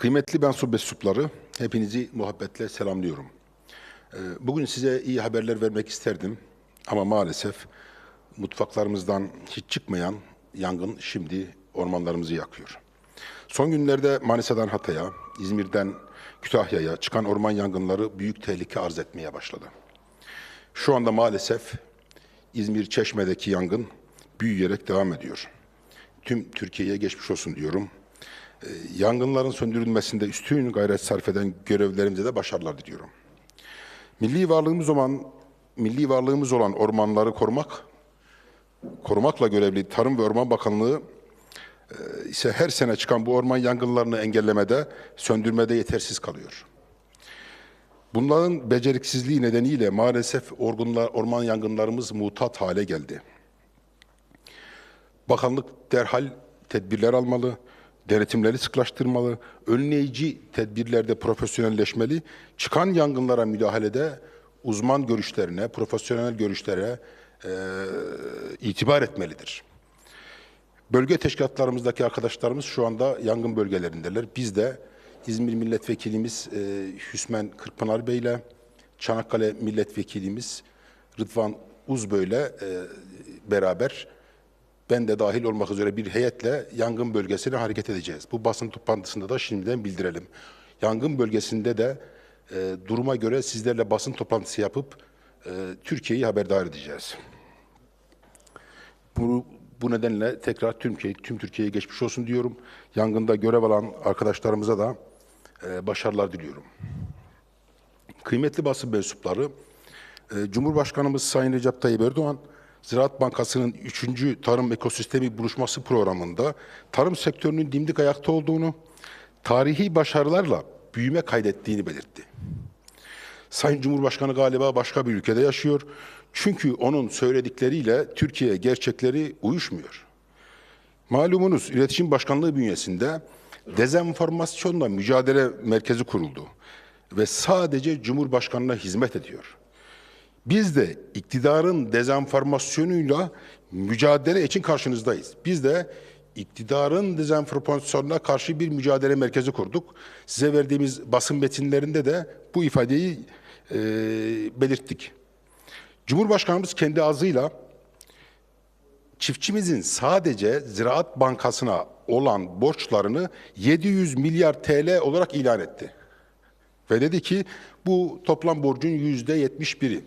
Kıymetli mensub mensupları, hepinizi muhabbetle selamlıyorum. Ee, Bugün size iyi haberler vermek isterdim ama maalesef mutfaklarımızdan hiç çıkmayan yangın şimdi ormanlarımızı yakıyor. Son günlerde Manisa'dan Hatay'a, İzmir'den Kütahya'ya çıkan orman yangınları büyük tehlike arz etmeye başladı. Şu anda maalesef İzmir Çeşme'deki yangın büyüyerek devam ediyor. Tüm Türkiye'ye geçmiş olsun diyorum. Yangınların söndürülmesinde üstün gayret sarf eden görevlerimize de başarılar diliyorum. Milli varlığımız olan milli varlığımız olan ormanları korumak, korumakla görevli Tarım ve Orman Bakanlığı e, ise her sene çıkan bu orman yangınlarını engellemede, söndürmede yetersiz kalıyor. Bunların beceriksizliği nedeniyle maalesef orman yangınlarımız mutat hale geldi. Bakanlık derhal tedbirler almalı, denetimleri sıklaştırmalı, önleyici tedbirlerde profesyonelleşmeli, çıkan yangınlara müdahalede uzman görüşlerine, profesyonel görüşlere e, itibar etmelidir. Bölge teşkilatlarımızdaki arkadaşlarımız şu anda yangın bölgelerindeler. Biz de İzmir Milletvekilimiz e, Hüsmen Kırkpınar Bey ile Çanakkale Milletvekilimiz Rıdvan Uzbö ile e, beraber ben de dahil olmak üzere bir heyetle yangın bölgesine hareket edeceğiz. Bu basın toplantısında da şimdiden bildirelim. Yangın bölgesinde de e, duruma göre sizlerle basın toplantısı yapıp e, Türkiye'yi haberdar edeceğiz. Bu, bu nedenle tekrar Türkiye, tüm Türkiye'ye geçmiş olsun diyorum. Yangında görev alan arkadaşlarımıza da e, başarılar diliyorum. Kıymetli basın mensupları, e, Cumhurbaşkanımız Sayın Recep Tayyip Erdoğan, Ziraat Bankası'nın 3. Tarım Ekosistemi Buluşması programında tarım sektörünün dimdik ayakta olduğunu, tarihi başarılarla büyüme kaydettiğini belirtti. Sayın Cumhurbaşkanı galiba başka bir ülkede yaşıyor. Çünkü onun söyledikleriyle Türkiye gerçekleri uyuşmuyor. Malumunuz İletişim Başkanlığı bünyesinde dezenformasyonla mücadele merkezi kuruldu ve sadece Cumhurbaşkanına hizmet ediyor. Biz de iktidarın dezenformasyonuyla mücadele için karşınızdayız. Biz de iktidarın dezenformasyonuna karşı bir mücadele merkezi kurduk. Size verdiğimiz basın metinlerinde de bu ifadeyi e, belirttik. Cumhurbaşkanımız kendi ağzıyla çiftçimizin sadece Ziraat Bankası'na olan borçlarını 700 milyar TL olarak ilan etti. Ve dedi ki bu toplam borcun yüzde 71'i.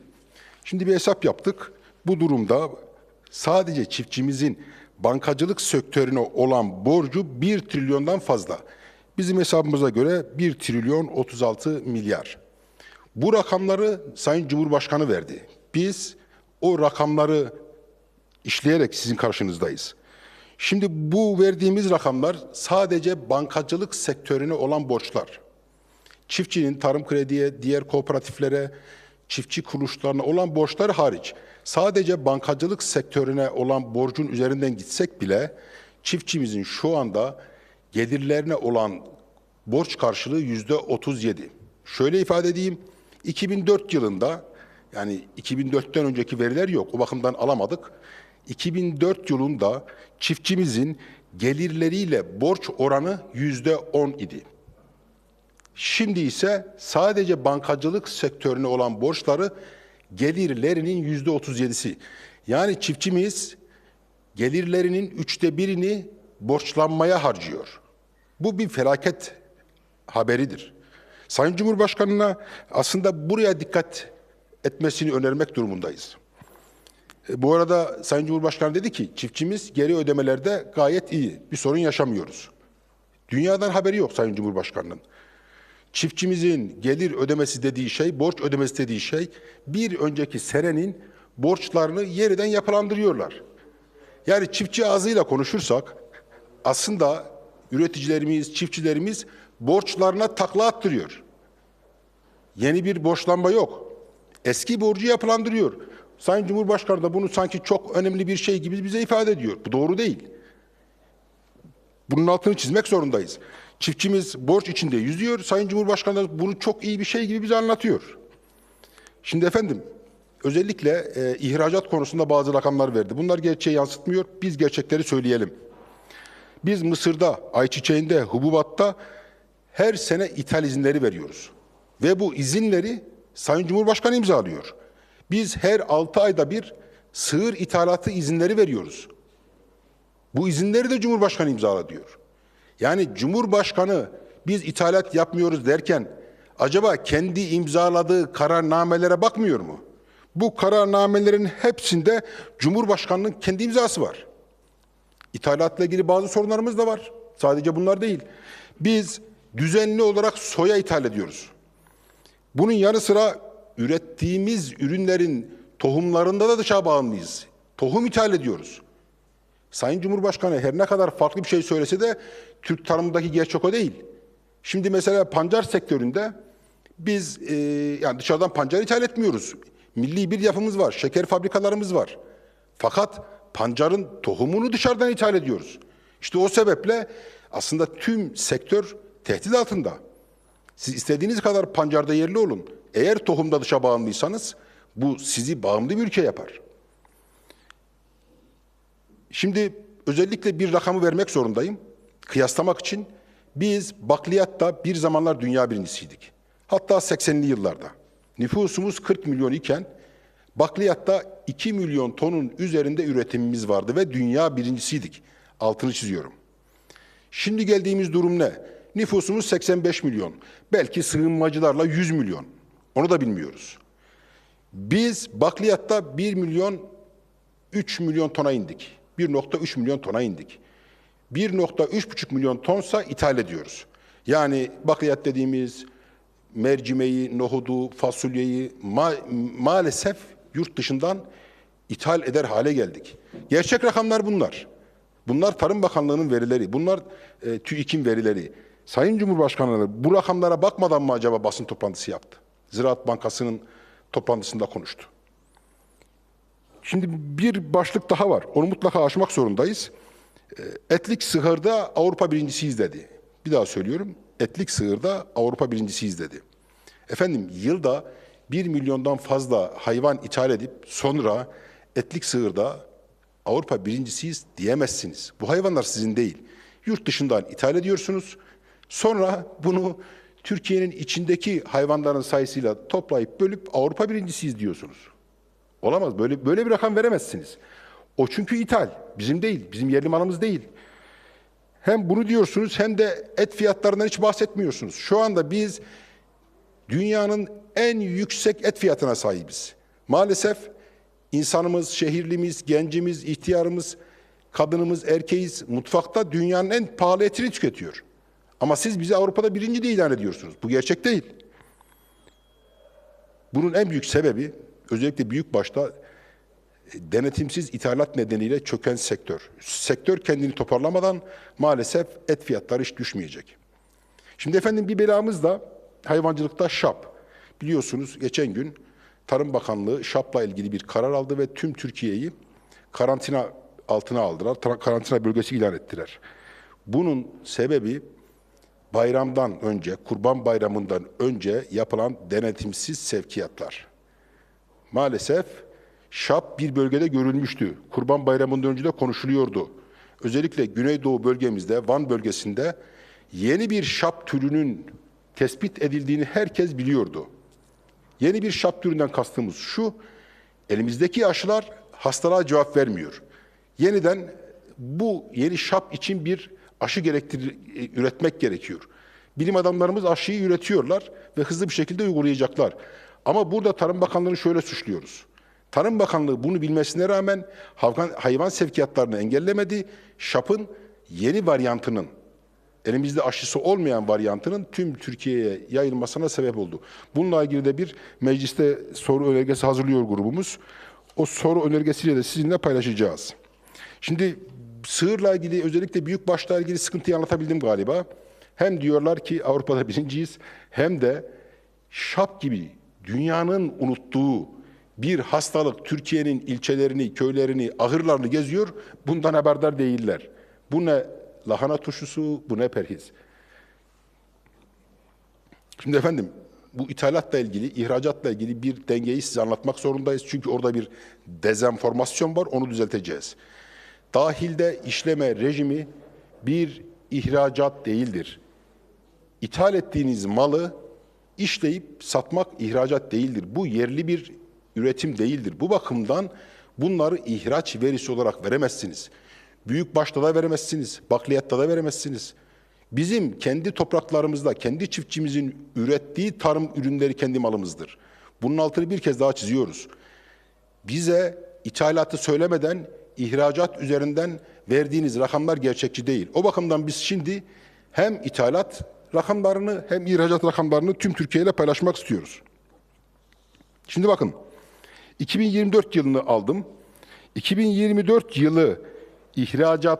Şimdi bir hesap yaptık. Bu durumda sadece çiftçimizin bankacılık sektörüne olan borcu 1 trilyondan fazla. Bizim hesabımıza göre 1 trilyon 36 milyar. Bu rakamları Sayın Cumhurbaşkanı verdi. Biz o rakamları işleyerek sizin karşınızdayız. Şimdi bu verdiğimiz rakamlar sadece bankacılık sektörüne olan borçlar. Çiftçinin tarım krediye, diğer kooperatiflere, çiftçi kuruluşlarına olan borçlar hariç sadece bankacılık sektörüne olan borcun üzerinden gitsek bile çiftçimizin şu anda gelirlerine olan borç karşılığı yüzde 37. Şöyle ifade edeyim, 2004 yılında yani 2004'ten önceki veriler yok, o bakımdan alamadık. 2004 yılında çiftçimizin gelirleriyle borç oranı yüzde 10 idi. Şimdi ise sadece bankacılık sektörüne olan borçları gelirlerinin yüzde 37'si. Yani çiftçimiz gelirlerinin üçte birini borçlanmaya harcıyor. Bu bir felaket haberidir. Sayın Cumhurbaşkanı'na aslında buraya dikkat etmesini önermek durumundayız. E, Bu arada Sayın Cumhurbaşkanı dedi ki çiftçimiz geri ödemelerde gayet iyi. Bir sorun yaşamıyoruz. Dünyadan haberi yok Sayın Cumhurbaşkanı'nın. Çiftçimizin gelir ödemesi dediği şey, borç ödemesi dediği şey bir önceki senenin borçlarını yeniden yapılandırıyorlar. Yani çiftçi ağzıyla konuşursak aslında üreticilerimiz, çiftçilerimiz borçlarına takla attırıyor. Yeni bir borçlanma yok. Eski borcu yapılandırıyor. Sayın Cumhurbaşkanı da bunu sanki çok önemli bir şey gibi bize ifade ediyor. Bu doğru değil. Bunun altını çizmek zorundayız. Çiftçimiz borç içinde yüzüyor. Sayın Cumhurbaşkanı bunu çok iyi bir şey gibi bize anlatıyor. Şimdi efendim özellikle e, ihracat konusunda bazı rakamlar verdi. Bunlar gerçeği yansıtmıyor. Biz gerçekleri söyleyelim. Biz Mısır'da, ayçiçeğinde, hububatta her sene ithal izinleri veriyoruz. Ve bu izinleri Sayın Cumhurbaşkanı imzalıyor. Biz her 6 ayda bir sığır ithalatı izinleri veriyoruz. Bu izinleri de Cumhurbaşkanı imzala diyor. Yani Cumhurbaşkanı biz ithalat yapmıyoruz derken acaba kendi imzaladığı kararnamelere bakmıyor mu? Bu kararnamelerin hepsinde Cumhurbaşkanının kendi imzası var. İthalatla ilgili bazı sorunlarımız da var. Sadece bunlar değil. Biz düzenli olarak soya ithal ediyoruz. Bunun yanı sıra ürettiğimiz ürünlerin tohumlarında da dışa bağımlıyız. Tohum ithal ediyoruz. Sayın Cumhurbaşkanı her ne kadar farklı bir şey söylese de Türk tarımındaki gerçek o değil. Şimdi mesela pancar sektöründe biz e, yani dışarıdan pancar ithal etmiyoruz. Milli bir yapımız var, şeker fabrikalarımız var. Fakat pancarın tohumunu dışarıdan ithal ediyoruz. İşte o sebeple aslında tüm sektör tehdit altında. Siz istediğiniz kadar pancarda yerli olun. Eğer tohumda dışa bağımlıysanız bu sizi bağımlı bir ülke yapar. Şimdi özellikle bir rakamı vermek zorundayım. Kıyaslamak için biz bakliyatta bir zamanlar dünya birincisiydik. Hatta 80'li yıllarda. Nüfusumuz 40 milyon iken bakliyatta 2 milyon tonun üzerinde üretimimiz vardı ve dünya birincisiydik. Altını çiziyorum. Şimdi geldiğimiz durum ne? Nüfusumuz 85 milyon. Belki sığınmacılarla 100 milyon. Onu da bilmiyoruz. Biz bakliyatta 1 milyon 3 milyon tona indik. 1.3 milyon tona indik. 1.3,5 milyon tonsa ithal ediyoruz. Yani bakliyat dediğimiz mercimeği, nohudu, fasulyeyi ma- maalesef yurt dışından ithal eder hale geldik. Gerçek rakamlar bunlar. Bunlar Tarım Bakanlığı'nın verileri. Bunlar e, TÜİK'in verileri. Sayın Cumhurbaşkanı bu rakamlara bakmadan mı acaba basın toplantısı yaptı? Ziraat Bankası'nın toplantısında konuştu. Şimdi bir başlık daha var. Onu mutlaka aşmak zorundayız. E, Etlik sığırda Avrupa birincisiyiz dedi. Bir daha söylüyorum. Etlik sığırda Avrupa birincisiyiz dedi. Efendim yılda 1 milyondan fazla hayvan ithal edip sonra etlik sığırda Avrupa birincisiyiz diyemezsiniz. Bu hayvanlar sizin değil. Yurt dışından ithal ediyorsunuz. Sonra bunu Türkiye'nin içindeki hayvanların sayısıyla toplayıp bölüp Avrupa birincisiyiz diyorsunuz. Olamaz. Böyle böyle bir rakam veremezsiniz. O çünkü ithal. Bizim değil. Bizim yerli malımız değil. Hem bunu diyorsunuz hem de et fiyatlarından hiç bahsetmiyorsunuz. Şu anda biz dünyanın en yüksek et fiyatına sahibiz. Maalesef insanımız, şehirlimiz, gencimiz, ihtiyarımız, kadınımız, erkeğiz mutfakta dünyanın en pahalı etini tüketiyor. Ama siz bizi Avrupa'da birinci de ilan ediyorsunuz. Bu gerçek değil. Bunun en büyük sebebi özellikle büyük başta e, denetimsiz ithalat nedeniyle çöken sektör. Sektör kendini toparlamadan maalesef et fiyatları hiç düşmeyecek. Şimdi efendim bir belamız da hayvancılıkta şap. Biliyorsunuz geçen gün Tarım Bakanlığı şapla ilgili bir karar aldı ve tüm Türkiye'yi karantina altına aldılar. Karantina bölgesi ilan ettiler. Bunun sebebi bayramdan önce, Kurban Bayramı'ndan önce yapılan denetimsiz sevkiyatlar. Maalesef şap bir bölgede görülmüştü. Kurban Bayramı'ndan önce de konuşuluyordu. Özellikle Güneydoğu bölgemizde, Van bölgesinde yeni bir şap türünün tespit edildiğini herkes biliyordu. Yeni bir şap türünden kastımız şu, elimizdeki aşılar hastalığa cevap vermiyor. Yeniden bu yeni şap için bir aşı gerektir üretmek gerekiyor. Bilim adamlarımız aşıyı üretiyorlar ve hızlı bir şekilde uygulayacaklar. Ama burada Tarım Bakanlığı'nı şöyle suçluyoruz. Tarım Bakanlığı bunu bilmesine rağmen hayvan, sevkiyatlarını engellemedi. Şap'ın yeni varyantının, elimizde aşısı olmayan varyantının tüm Türkiye'ye yayılmasına sebep oldu. Bununla ilgili de bir mecliste soru önergesi hazırlıyor grubumuz. O soru önergesiyle de sizinle paylaşacağız. Şimdi sığırla ilgili özellikle büyük başla ilgili sıkıntıyı anlatabildim galiba. Hem diyorlar ki Avrupa'da birinciyiz hem de şap gibi dünyanın unuttuğu bir hastalık Türkiye'nin ilçelerini, köylerini, ahırlarını geziyor. Bundan haberdar değiller. Bu ne lahana turşusu, bu ne perhiz. Şimdi efendim bu ithalatla ilgili, ihracatla ilgili bir dengeyi size anlatmak zorundayız. Çünkü orada bir dezenformasyon var, onu düzelteceğiz. Dahilde işleme rejimi bir ihracat değildir. ithal ettiğiniz malı işleyip satmak ihracat değildir. Bu yerli bir üretim değildir. Bu bakımdan bunları ihraç verisi olarak veremezsiniz. Büyük başta da veremezsiniz, bakliyatta da veremezsiniz. Bizim kendi topraklarımızda, kendi çiftçimizin ürettiği tarım ürünleri kendi malımızdır. Bunun altını bir kez daha çiziyoruz. Bize ithalatı söylemeden ihracat üzerinden verdiğiniz rakamlar gerçekçi değil. O bakımdan biz şimdi hem ithalat rakamlarını hem ihracat rakamlarını tüm Türkiye ile paylaşmak istiyoruz. Şimdi bakın 2024 yılını aldım. 2024 yılı ihracat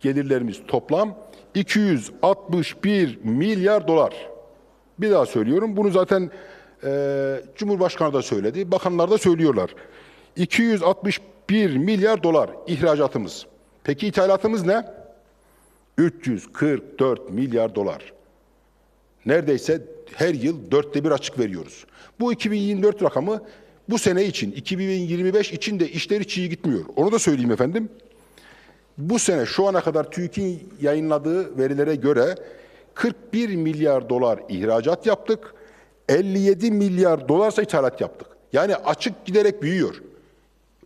gelirlerimiz toplam 261 milyar dolar. Bir daha söylüyorum. Bunu zaten e, Cumhurbaşkanı da söyledi. Bakanlar da söylüyorlar. 261 milyar dolar ihracatımız. Peki ithalatımız ne? 344 milyar dolar. Neredeyse her yıl dörtte bir açık veriyoruz. Bu 2024 rakamı bu sene için, 2025 için de işler hiç iyi gitmiyor. Onu da söyleyeyim efendim. Bu sene şu ana kadar TÜİK'in yayınladığı verilere göre 41 milyar dolar ihracat yaptık. 57 milyar dolarsa ithalat yaptık. Yani açık giderek büyüyor.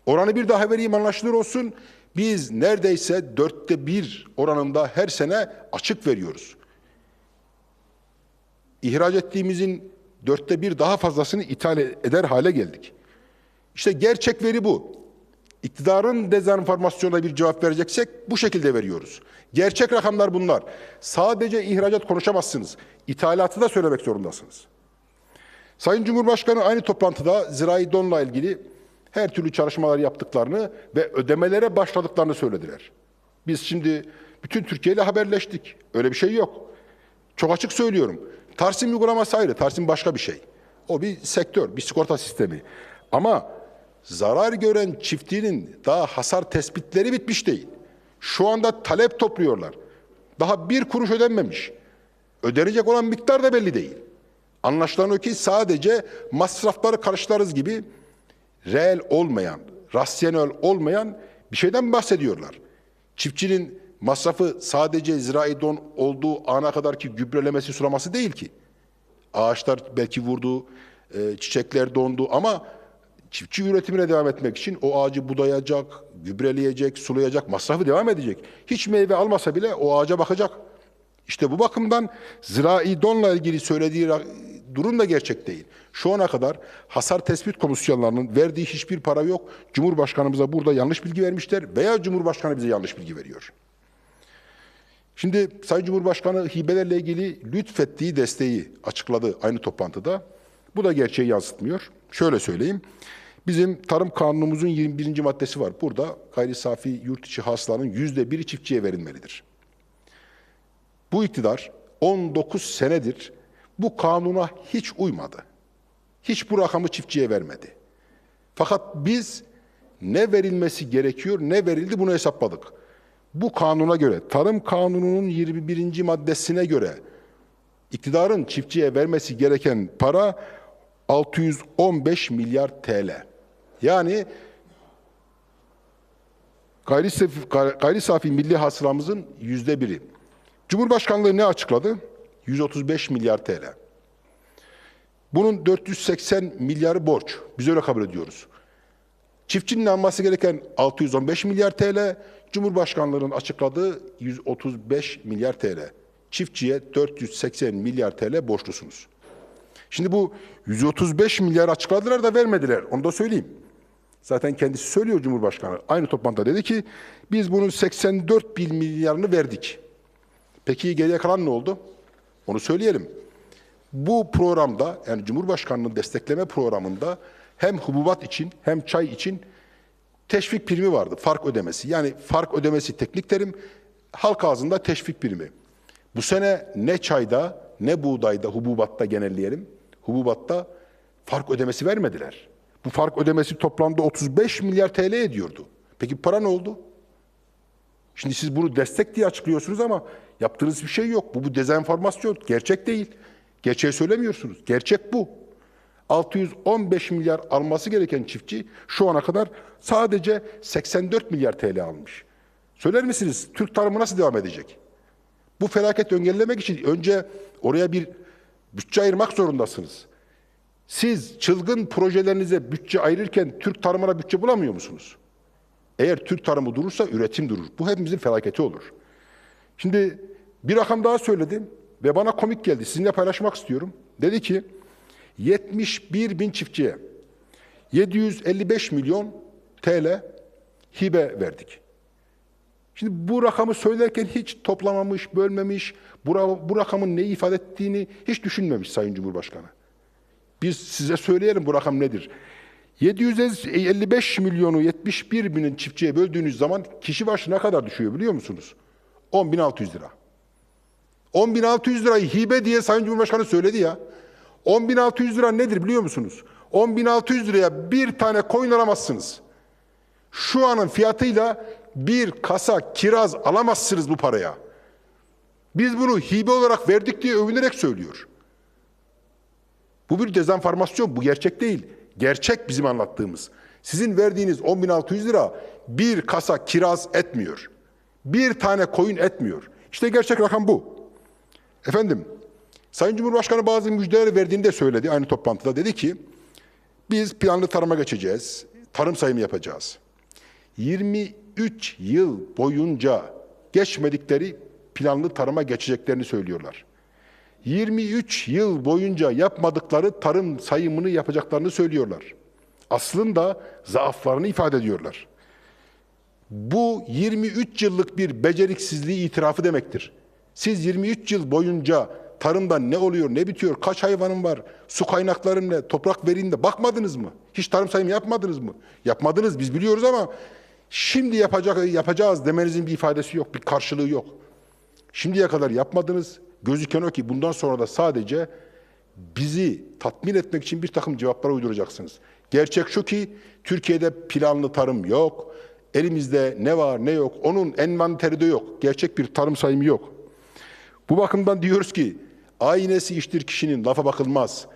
Oranı bir daha vereyim anlaşılır olsun. Biz neredeyse dörtte bir oranında her sene açık veriyoruz. İhraç ettiğimizin dörtte bir daha fazlasını ithal eder hale geldik. İşte gerçek veri bu. İktidarın dezenformasyonuna bir cevap vereceksek bu şekilde veriyoruz. Gerçek rakamlar bunlar. Sadece ihracat konuşamazsınız. İthalatı da söylemek zorundasınız. Sayın Cumhurbaşkanı aynı toplantıda zirai donla ilgili her türlü çalışmalar yaptıklarını ve ödemelere başladıklarını söylediler. Biz şimdi bütün Türkiye ile haberleştik. Öyle bir şey yok. Çok açık söylüyorum. Tarsim uygulaması ayrı. Tarsim başka bir şey. O bir sektör, bir sigorta sistemi. Ama zarar gören çiftliğinin daha hasar tespitleri bitmiş değil. Şu anda talep topluyorlar. Daha bir kuruş ödenmemiş. Ödenecek olan miktar da belli değil. Anlaşılan o ki sadece masrafları karşılarız gibi reel olmayan, rasyonel olmayan bir şeyden bahsediyorlar. Çiftçinin masrafı sadece zirai don olduğu ana kadar ki gübrelemesi, sulaması değil ki. Ağaçlar belki vurdu, e, çiçekler dondu ama çiftçi üretimine devam etmek için o ağacı budayacak, gübreleyecek, sulayacak, masrafı devam edecek. Hiç meyve almasa bile o ağaca bakacak. İşte bu bakımdan zirai donla ilgili söylediği durum da gerçek değil. Şu ana kadar hasar tespit komisyonlarının verdiği hiçbir para yok. Cumhurbaşkanımıza burada yanlış bilgi vermişler veya Cumhurbaşkanı bize yanlış bilgi veriyor. Şimdi Sayın Cumhurbaşkanı hibelerle ilgili lütfettiği desteği açıkladı aynı toplantıda. Bu da gerçeği yansıtmıyor. Şöyle söyleyeyim. Bizim tarım kanunumuzun 21. maddesi var. Burada gayri safi yurt içi hasılanın yüzde biri çiftçiye verilmelidir. Bu iktidar 19 senedir bu kanuna hiç uymadı. Hiç bu rakamı çiftçiye vermedi. Fakat biz ne verilmesi gerekiyor, ne verildi bunu hesapladık. Bu kanuna göre, Tarım Kanunu'nun 21. maddesine göre iktidarın çiftçiye vermesi gereken para 615 milyar TL. Yani gayri safi, gayri safi milli hasılamızın yüzde biri. Cumhurbaşkanlığı ne açıkladı? 135 milyar TL. Bunun 480 milyarı borç. Biz öyle kabul ediyoruz. Çiftçinin alması gereken 615 milyar TL, Cumhurbaşkanlığının açıkladığı 135 milyar TL. Çiftçiye 480 milyar TL borçlusunuz. Şimdi bu 135 milyar açıkladılar da vermediler. Onu da söyleyeyim. Zaten kendisi söylüyor Cumhurbaşkanı. Aynı toplantıda dedi ki biz bunun 84 bin milyarını verdik. Peki geriye kalan ne oldu? Onu söyleyelim. Bu programda yani Cumhurbaşkanı'nın destekleme programında hem hububat için hem çay için teşvik primi vardı. Fark ödemesi. Yani fark ödemesi teknik terim halk ağzında teşvik primi. Bu sene ne çayda ne buğdayda hububatta genelleyelim. Hububatta fark ödemesi vermediler. Bu fark ödemesi toplamda 35 milyar TL ediyordu. Peki para ne oldu? Şimdi siz bunu destek diye açıklıyorsunuz ama yaptığınız bir şey yok. Bu, bu dezenformasyon. Gerçek değil. Gerçeği söylemiyorsunuz. Gerçek bu. 615 milyar alması gereken çiftçi şu ana kadar sadece 84 milyar TL almış. Söyler misiniz Türk tarımı nasıl devam edecek? Bu felaketi engellemek için önce oraya bir bütçe ayırmak zorundasınız. Siz çılgın projelerinize bütçe ayırırken Türk tarımına bütçe bulamıyor musunuz? Eğer Türk tarımı durursa üretim durur. Bu hepimizin felaketi olur. Şimdi bir rakam daha söyledim ve bana komik geldi. Sizinle paylaşmak istiyorum. Dedi ki 71 bin çiftçiye 755 milyon TL hibe verdik. Şimdi bu rakamı söylerken hiç toplamamış, bölmemiş, bu, bu rakamın neyi ifade ettiğini hiç düşünmemiş Sayın Cumhurbaşkanı. Biz size söyleyelim bu rakam nedir? 755 milyonu 71 binin çiftçiye böldüğünüz zaman kişi başı ne kadar düşüyor biliyor musunuz? 10.600 lira. 10.600 lirayı hibe diye Sayın Cumhurbaşkanı söyledi ya. 10.600 lira nedir biliyor musunuz? 10.600 liraya bir tane koyun alamazsınız. Şu anın fiyatıyla bir kasa kiraz alamazsınız bu paraya. Biz bunu hibe olarak verdik diye övünerek söylüyor. Bu bir dezenformasyon, bu gerçek değil. Gerçek bizim anlattığımız. Sizin verdiğiniz 10.600 lira bir kasa kiraz etmiyor. Bir tane koyun etmiyor. İşte gerçek rakam bu. Efendim, Sayın Cumhurbaşkanı bazı müjdeler verdiğini de söyledi aynı toplantıda. Dedi ki, biz planlı tarıma geçeceğiz, tarım sayımı yapacağız. 23 yıl boyunca geçmedikleri planlı tarıma geçeceklerini söylüyorlar. 23 yıl boyunca yapmadıkları tarım sayımını yapacaklarını söylüyorlar. Aslında zaaflarını ifade ediyorlar. Bu 23 yıllık bir beceriksizliği itirafı demektir. Siz 23 yıl boyunca tarımda ne oluyor, ne bitiyor, kaç hayvanın var, su kaynakların ne, toprak veriğinde bakmadınız mı? Hiç tarım sayımı yapmadınız mı? Yapmadınız biz biliyoruz ama şimdi yapacak, yapacağız demenizin bir ifadesi yok, bir karşılığı yok. Şimdiye kadar yapmadınız. Gözüken o ki bundan sonra da sadece bizi tatmin etmek için bir takım cevaplar uyduracaksınız. Gerçek şu ki Türkiye'de planlı tarım yok. Elimizde ne var ne yok onun envanteri de yok. Gerçek bir tarım sayımı yok. Bu bakımdan diyoruz ki aynesi iştir kişinin lafa bakılmaz.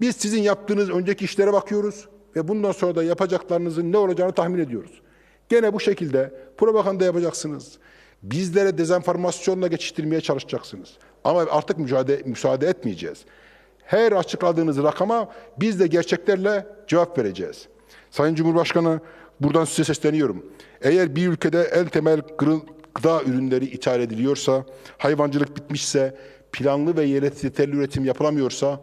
Biz sizin yaptığınız önceki işlere bakıyoruz ve bundan sonra da yapacaklarınızın ne olacağını tahmin ediyoruz. Gene bu şekilde propaganda yapacaksınız. Bizlere dezenformasyonla geçiştirmeye çalışacaksınız. Ama artık müsaade, müsaade etmeyeceğiz. Her açıkladığınız rakama biz de gerçeklerle cevap vereceğiz. Sayın Cumhurbaşkanı buradan size sesleniyorum. Eğer bir ülkede en temel gıda ürünleri ithal ediliyorsa, hayvancılık bitmişse, planlı ve yeterli üretim yapılamıyorsa,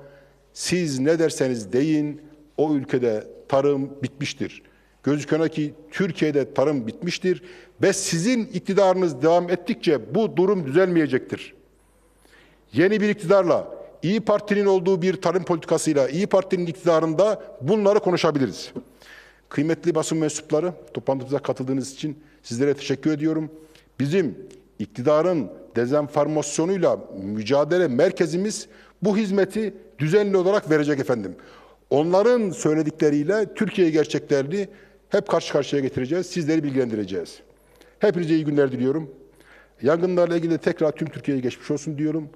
siz ne derseniz deyin, o ülkede tarım bitmiştir. Gözüken o ki Türkiye'de tarım bitmiştir ve sizin iktidarınız devam ettikçe bu durum düzelmeyecektir. Yeni bir iktidarla, İyi Parti'nin olduğu bir tarım politikasıyla, İyi Parti'nin iktidarında bunları konuşabiliriz. Kıymetli basın mensupları, toplantımıza katıldığınız için sizlere teşekkür ediyorum. Bizim iktidarın dezenformasyonuyla mücadele merkezimiz bu hizmeti düzenli olarak verecek efendim. Onların söyledikleriyle Türkiye gerçeklerini hep karşı karşıya getireceğiz, sizleri bilgilendireceğiz. Hepinize iyi günler diliyorum. Yangınlarla ilgili de tekrar tüm Türkiye'ye geçmiş olsun diyorum.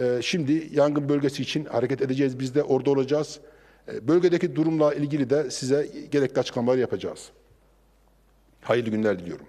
Ee, şimdi yangın bölgesi için hareket edeceğiz. Biz de orada olacağız. Ee, bölgedeki durumla ilgili de size gerekli açıklamalar yapacağız. Hayırlı günler diliyorum.